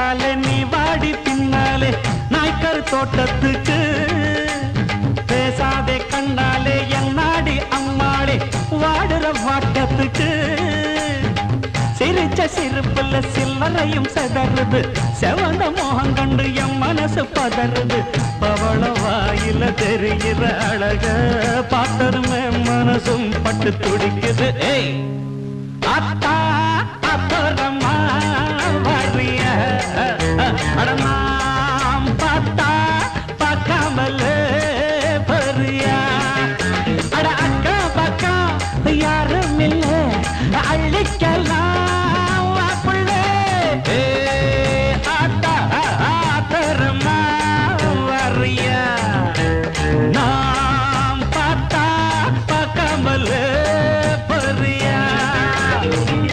கையால நீ வாடி பின்னாலே நாய்க்கர் தோட்டத்துக்கு. பேசாதே கண்ணாலே என் நாடி அம்மாளே வாடுற வாட்டத்துக்கு. சிரிச்ச சிரிப்புல சில்லறையும் செதறுது செவந்த மோகம் கண்டு என் மனசு பதறுது. பவள வாயில தெரிகிற அழக பார்த்ததுமே மனசும் பட்டு துடிக்குது. ஏய் அத்தா!